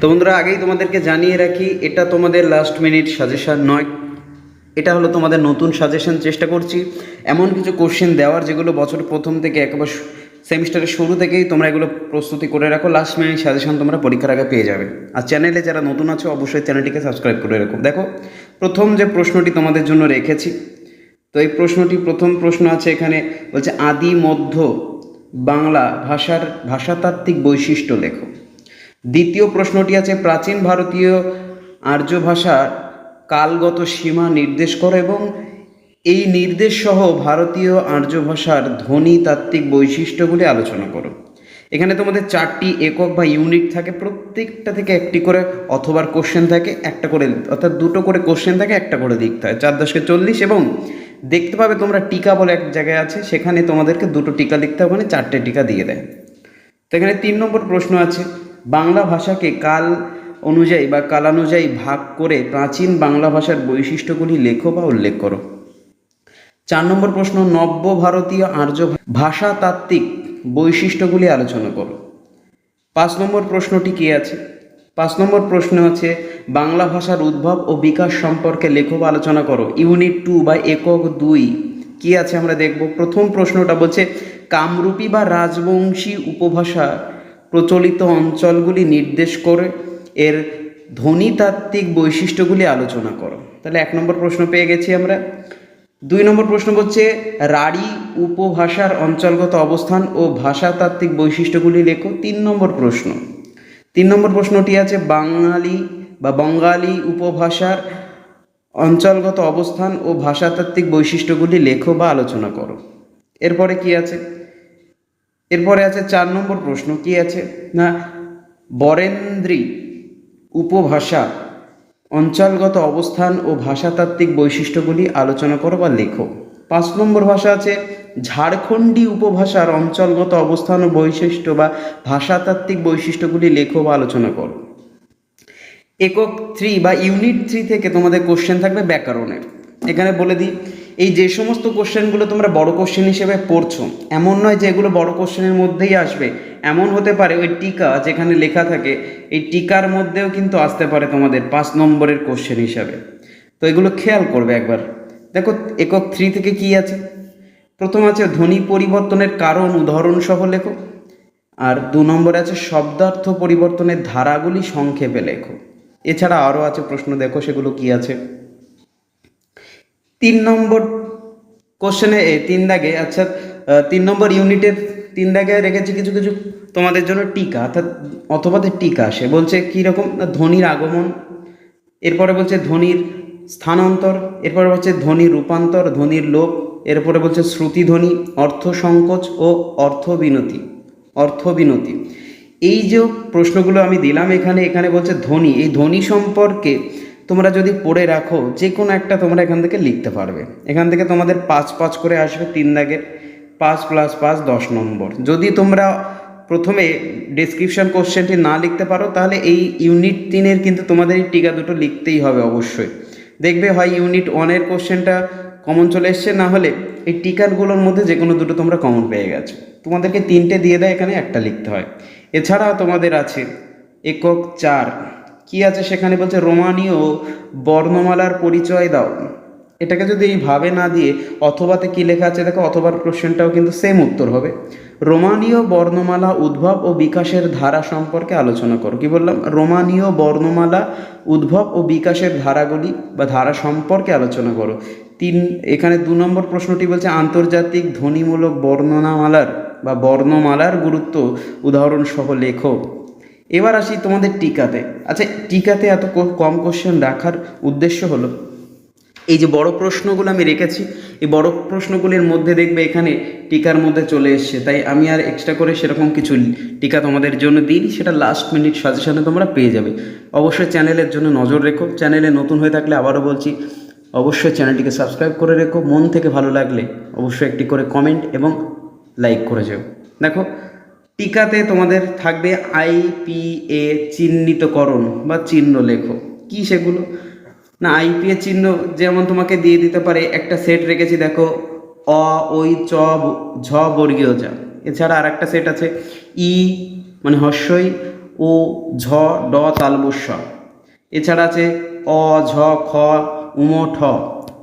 তো বন্ধুরা, আগেই তোমাদেরকে জানিয়ে রাখি, এটা তোমাদের লাস্ট মিনিট সাজেশন নয়। এটা হলো তোমাদের নতুন সাজেশন চেষ্টা করছি। এমন কিছু কোশ্চেন দেওয়ার যেগুলো বছর প্রথম থেকে একেবারে সেমিস্টারের শুরু থেকেই তোমরা এগুলো প্রস্তুতি করে রাখো। লাস্ট মিনিট সাজেশন তোমরা পরীক্ষার আগে পেয়ে যাবে। আর চ্যানেলে যারা নতুন আছো, অবশ্যই চ্যানেলটিকে সাবস্ক্রাইব করে রাখো। দেখো, প্রথম যে প্রশ্নটি তোমাদের জন্য রেখেছি, তো এই প্রশ্নটি প্রথম প্রশ্ন আছে এখানে, বলছে আদি মধ্য বাংলা ভাষার ভাষাতাত্ত্বিক বৈশিষ্ট্য লেখো। দ্বিতীয় প্রশ্নটি আছে, প্রাচীন ভারতীয় আর্য ভাষার কালগত সীমা নির্দেশ করো এবং এই নির্দেশ সহ ভারতীয় আর্য ভাষার ধ্বনিতাত্ত্বিক বৈশিষ্ট্যগুলি আলোচনা করো। এখানে তোমাদের চারটি একক বা ইউনিট থাকে, প্রত্যেকটা থেকে একটি করে অথবার কোশ্চেন থাকে, একটা করে, অর্থাৎ দুটো করে কোশ্চেন থাকে, একটা করে লিখতে হয় চার দশকে চল্লিশ এবং দেখতে পাবে তোমরা টিকা বলে এক জায়গায় আছে, সেখানে তোমাদেরকে দুটো টিকা লিখতে হবে ওখানে চারটে টিকা দিয়ে দেয়। তো এখানে তিন নম্বর প্রশ্ন আছে বাংলা ভাষাকে কাল অনুযায়ী বা কালানুযায়ী ভাগ করে প্রাচীন বাংলা ভাষার বৈশিষ্ট্যগুলি লেখো বা উল্লেখ করো। চার নম্বর প্রশ্ন নব্য ভারতীয় আর্য ভাষাতাত্ত্বিক বৈশিষ্ট্যগুলি আলোচনা করো। পাঁচ নম্বর প্রশ্নটি কী আছে? পাঁচ নম্বর প্রশ্ন আছে, বাংলা ভাষার উদ্ভব ও বিকাশ সম্পর্কে লেখক আলোচনা করো। ইউনিট টু বা একক দুই, কি আছে আমরা দেখব? প্রথম প্রশ্নটা বলছে, কামরূপী বা রাজবংশী উপভাষা প্রচলিত অঞ্চলগুলি নির্দেশ করে, এর ধ্বনিতাত্ত্বিক বৈশিষ্ট্যগুলি আলোচনা করো। তাহলে এক নম্বর প্রশ্ন পেয়ে গেছি আমরা। দুই নম্বর প্রশ্ন হচ্ছে, রাঢ়ী উপভাষার অঞ্চলগত অবস্থান ও ভাষাতাত্ত্বিক বৈশিষ্ট্যগুলি লেখো। তিন নম্বর প্রশ্ন। তিন নম্বর প্রশ্নটি আছে, বাঙালি বা বঙ্গালী উপভাষার অঞ্চলগত অবস্থান ও ভাষাতাত্ত্বিক বৈশিষ্ট্যগুলি লেখো বা আলোচনা করো। এরপরে কি আছে? এরপরে আছে চার নম্বর প্রশ্ন, কি আছে? না, বরেন্দ্রী উপভাষা অঞ্চলগত অবস্থান ও ভাষাতাত্ত্বিক বৈশিষ্ট্যগুলি আলোচনা করো বা লেখো। পাঁচ নম্বর ভাষা আছে, ঝাড়খণ্ডী উপভাষার অঞ্চলগত অবস্থান ও বৈশিষ্ট্য বা ভাষাতাত্ত্বিক বৈশিষ্ট্যগুলি লেখো বা আলোচনা করো। একক থ্রি বা ইউনিট থ্রি থেকে তোমাদের কোশ্চেন থাকবে ব্যাকরণের। এখানে বলে দিই এই যে সমস্ত কোশ্চেনগুলো তোমরা বড় কোশ্চেন হিসেবে পড়ছো, এমন নয় যে এগুলো বড় কোশ্চেনের মধ্যেই আসবে। এমন হতে পারে ওই টিকা যেখানে লেখা থাকে, এই টিকার মধ্যেও কিন্তু আসতে পারে তোমাদের পাঁচ নম্বরের কোশ্চেন হিসাবে। তো এগুলো খেয়াল করবে একবার। দেখো, একক থ্রি থেকে কি আছে? প্রথম আছে ধ্বনি পরিবর্তনের কারণ, উদাহরণ সহ লেখো। আর দু নম্বরে আছে শব্দার্থ পরিবর্তনের ধারাগুলি সংক্ষেপে লেখো। এছাড়া আরও আছে প্রশ্ন, দেখো সেগুলো কি আছে? তিন নম্বর কোশ্চেনে তিন দাগে আচ্ছা তিন নম্বর ইউনিটের তিন দাগে রেখেছি কিছু কিছু তোমাদের জন্য টিকা, অর্থাৎ অথবাতে টিকা সে বলছে কীরকম? ধ্বনির আগমন, এরপরে বলছে ধ্বনির স্থানান্তর, এরপরে বলছে ধ্বনির রূপান্তর, ধ্বনির লোপ এরপরে বলছে শ্রুতি ধ্বনি, অর্থ সংকোচ ও অর্থ বিনতি অর্থ বিনতি। এই যে প্রশ্নগুলো আমি দিলাম এখানে এখানে বলছে ধ্বনি, এই ধ্বনি সম্পর্কে তোমরা যদি পড়ে রাখো যে কোনো একটা তোমরা এখান থেকে লিখতে পারবে। এখান থেকে তোমাদের পাঁচ পাঁচ করে আসবে তিন দাগের পাঁচ প্লাস পাঁচ দশ নম্বর। যদি তোমরা প্রথমে ডেসক্রিপশন কোশ্চেনটি না লিখতে পারো, তাহলে এই ইউনিট তিনের কিন্তু তোমাদের এই টিকা দুটো লিখতেই হবে অবশ্যই। দেখবে হয় ইউনিট ওয়ানের কোশ্চেনটা কমন চলে এসছে, না হলে এই টিকারগুলোর মধ্যে যে কোনো দুটো তোমরা কমন পেয়ে গেছো। তোমাদেরকে তিনটে দিয়ে দেয়, এখানে একটা লিখতে হয়। এছাড়া তোমাদের আছে একক চার। কি আছে সেখানে বলছে, রোমানীয় বর্ণমালার পরিচয় দাও। এটাকে যদি এইভাবে না দিয়ে অথবাতে কি লেখা আছে, দেখো, অথবার কোশ্চেনটাও কিন্তু সেম উত্তর হবে। রোমানীয় বর্ণমালা উদ্ভব ও বিকাশের ধারা সম্পর্কে আলোচনা করো। কি বললাম? রোমানীয় বর্ণমালা উদ্ভব ও বিকাশের ধারাগুলি বা ধারা সম্পর্কে আলোচনা করো। তিন, এখানে দু নম্বর প্রশ্নটি বলছে, আন্তর্জাতিক ধ্বনিমূলক বর্ণনামালার বা বর্ণমালার গুরুত্ব উদাহরণ সহ লেখো। এবার আসি তোমাদের টিকাতে। আচ্ছা টিকাতে এত কম কোশ্চেন রাখার উদ্দেশ্য হলো, এই যে বড় প্রশ্নগুলো আমি রেখেছি, এই বড় প্রশ্নগুলির মধ্যে দেখবে এখানে টিকার মধ্যে চলে এসছে। তাই আমি আর এক্সট্রা করে সেরকম কিছু টিকা তোমাদের জন্য দিই সেটা লাস্ট মিনিট সাজেশনে তোমরা পেয়ে যাবে। অবশ্যই চ্যানেলের জন্য নজর রেখো। চ্যানেলে নতুন হয়ে থাকলে আবারও বলছি, অবশ্যই চ্যানেলটিকে সাবস্ক্রাইব করে রেখো। মন থেকে ভালো লাগলে অবশ্যই একটি করে কমেন্ট এবং লাইক করে যাও। দেখো টিকাতে তোমাদের থাকবে আইপিএ চিহ্নিতকরণ বা চিহ্ন লেখো। কি সেগুলো? না আইপিএ চিহ্ন যেমন তোমাকে দিয়ে দিতে পারে, একটা সেট রেখেছি, দেখো, অ ওই চ ঝ, বর্গীয় যা। এছাড়া আর একটা সেট আছে, ই মানে হর্ষই, ও, ঝ, ড, তালবস্য। এছাড়া আছে, অ, ঝ, খ, উম, ঠ।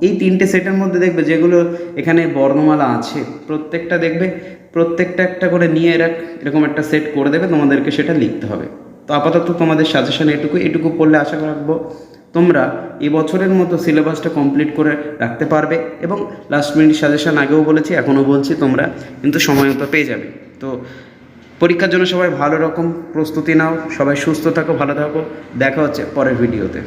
এই তিনটে সেটের মধ্যে দেখবে যেগুলো এখানে বর্ণমালা আছে, প্রত্যেকটা দেখবে, প্রত্যেকটা একটা করে নিয়ে রাখ এরকম একটা সেট করে দেবে, তোমাদেরকে সেটা লিখতে হবে। তো আপাতত তোমাদের সাজেশন এটুকু এটুকু পড়লে আশা রাখব তোমরা এই বছরের মতো সিলেবাসটা কমপ্লিট করে রাখতে পারবে এবং লাস্ট মিনিট সাজেশন আগেও বলেছি, এখনও বলছি, তোমরা কিন্তু সময় মতো পেয়ে যাবে। তো পরীক্ষার জন্য সবাই ভালো রকম প্রস্তুতি নাও, সবাই সুস্থ থাকো, ভালো থাকো, দেখা হচ্ছে পরের ভিডিওতে